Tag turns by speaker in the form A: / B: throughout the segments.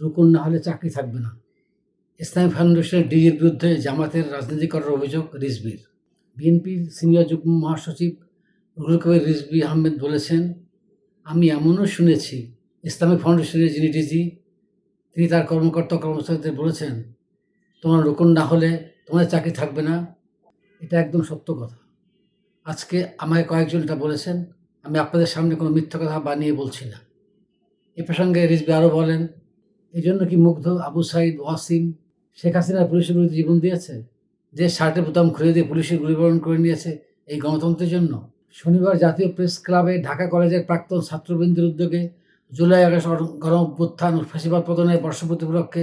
A: রুকুন না হলে চাকরি থাকবে না। ইসলামী ফাউন্ডেশনের ডিজির বিরুদ্ধে জামাতের রাজনীতি করার অভিযোগ রিজবির বিএনপির সিনিয়র যুগ্ম মহাসচিব রুহুল কবির রিজবি আহমেদ বলেছেন, আমি এমনও শুনেছি ইসলামিক ফাউন্ডেশনের যিনি ডিজি, তিনি তার কর্মকর্তা কর্মচারীদের বলেছেন, তোমার রুকুন না হলে তোমাদের চাকরি থাকবে না। এটা একদম সত্য কথা। আজকে আমাকে কয়েকজন এটা বলেছেন, আমি আপনাদের সামনে কোনো মিথ্যা কথা বানিয়ে বলছি না। এ প্রসঙ্গে রিজবি আরও বলেন এই জন্য কি মুগ্ধ আবু সাইদ ওয়াসিম শেখ হাসিনা পুলিশের বিরুদ্ধে জীবন দিয়েছে? যে শার্টের বোতাম খুলে দিয়ে পুলিশের গুলিবরণ করে নিয়েছে এই গণতন্ত্রের জন্য? শনিবার জাতীয় প্রেস ক্লাবে ঢাকা কলেজের প্রাক্তন ছাত্রবৃন্দের উদ্যোগে জুলাই আগস্ট গণ অভ্যুত্থান ও ফাঁসিবাদ পতনের বর্ষপূর্তি উপলক্ষে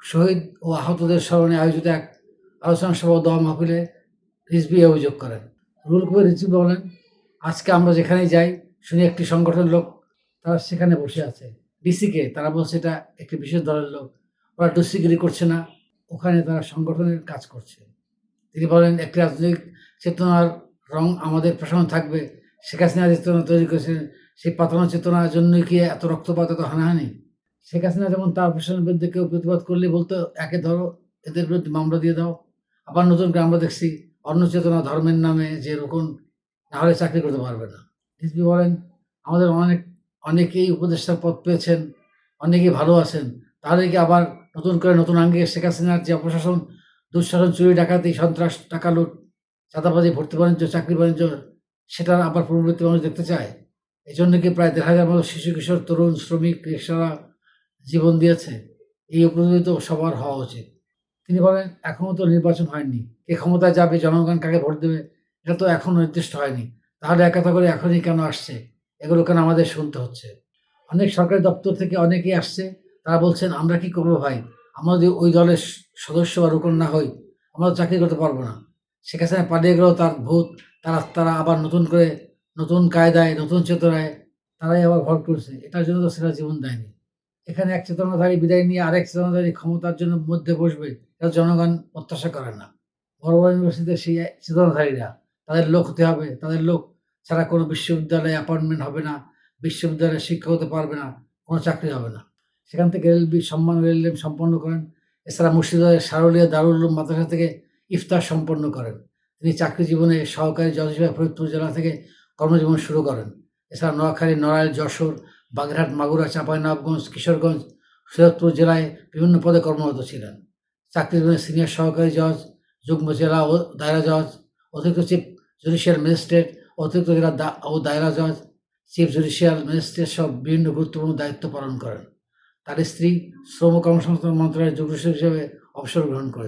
A: শহীদ ও আহতদের স্মরণে আয়োজিত এক আলোচনা সভা দোয়া মাহফিলে রিজবি অভিযোগ করেন। রুল কবির রিজবি বলেন, আজকে আমরা যেখানেই যাই, শুনি একটি সংগঠনের লোক তারা সেখানে বসে আছে। ডিসিকে তারা বলছে এটা একটি বিশেষ দলের লোক। ওরা ডুসিগিরি করছে না। ওখানে তারা সংগঠনের কাজ করছে। তিনি বলেন, একটি রাজনৈতিক চেতনার রং আমাদের প্রশাসন থাকবে। শেখ হাসিনা চেতনা তৈরি করেছেন, সেই পাতানো চেতনার জন্যই কি এত রক্তপাত, এত হানাহানি? শেখ হাসিনা যেমন তার প্রশাসনের বিরুদ্ধে কেউ প্রতিবাদ করলে বলতো, একে ধরো, এদের বিরুদ্ধে মামলা দিয়ে দাও। আবার নতুন করে আমরা দেখছি, অন্য চেতনা ধর্মের নামে যে রকম না হলে চাকরি করতে পারবে না। বলেন, আমাদের অনেক অনেকেই উপদেষ্টার পদ পেয়েছেন, অনেকেই ভালো আছেন। তাহলে কি আবার নতুন করে নতুন আঙ্গে শেখ হাসিনার যে অপশাসন দুঃশাসন চুরি, ডাকাতি, সন্ত্রাস, টাকা লুট, চাঁদাবাজি, ভর্তি বাণিজ্য, চাকরি বাণিজ্য সেটার আবার পূর্ববর্তী মানুষ দেখতে চায়? এই জন্য কি প্রায় দেড় হাজার মতো শিশু, কিশোর, তরুণ, শ্রমিক রিক্সারা জীবন দিয়েছে? এই উপযোগিত সবার হওয়া উচিত। তিনি বলেন এখনও তো নির্বাচন হয়নি। কে ক্ষমতায় যাবে, জনগণ কাকে ভোট দেবে, এটা তো এখনও নির্দিষ্ট হয়নি। তাহলে এক কথা করে এখনই কেন আসছে? এগুলো কেন আমাদের শুনতে হচ্ছে? অনেক সরকারি দপ্তর থেকে অনেকেই আসছে, তারা বলছেন, আমরা কি করব ভাই? আমরা যদি ওই দলের সদস্য বা রুকন না হই, আমরা চাকরি করতে পারব না। শেখ হাসিনা পালিয়ে গেলেও তার ভূত, তারা তারা আবার নতুন করে নতুন কায়দায়, নতুন চেতনায় তারাই আবার ভর করছে। এটার জন্য তো সেটা জীবন দেয়নি। এখানে এক চেতনাধারী বিদায় নিয়ে আরেক চেতনাধারী ক্ষমতার জন্য মধ্যে বসবে, এটা জনগণ প্রত্যাশা করে না। বড় বড় ইউনিভার্সিটিতে সেই চেতনাধারীরা, তাদের লোক হতে হবে, তাদের লোক ছাড়া কোনো বিশ্ববিদ্যালয়ে অ্যাপয়েন্টমেন্ট হবে না বিশ্ববিদ্যালয়ে শিক্ষক হতে পারবে না, কোনো চাকরি হবে না। সেখান থেকে রেলবি সম্মান রেললেম সম্পন্ন করেন। এছাড়া মুর্শিদাবাদের সারুলিয়া দারুল মাদ্রাসা থেকে ইফতার সম্পন্ন করেন। তিনি চাকরি জীবনে সহকারী জজ হিসেবে ফরিদপুর জেলা থেকে কর্মজীবন শুরু করেন। এছাড়া নোয়াখালী, নড়াইল, যশোর, বাগেরহাট, মাগুরা, চাঁপাইনবাবগঞ্জ, কিশোরগঞ্জ সৈয়দপুর জেলায় বিভিন্ন পদে কর্মরত ছিলেন। চাকরি জীবনে সিনিয়র সহকারী জজ, যুগ্ম জেলা ও দায়রা জজ, অতিরিক্ত চিফ জুডিশিয়াল ম্যাজিস্ট্রেট অতিরিক্ত জেলা ও দায়রা জজ চিফ জুডিশিয়াল ম্যাজিস্ট্রেট সব বিভিন্ন গুরুত্বপূর্ণ দায়িত্ব পালন করেন। তার স্ত্রী শ্রম কর্মসংস্থান মন্ত্রণালয়ের যুগ্ম হিসেবে অবসর গ্রহণ করেন।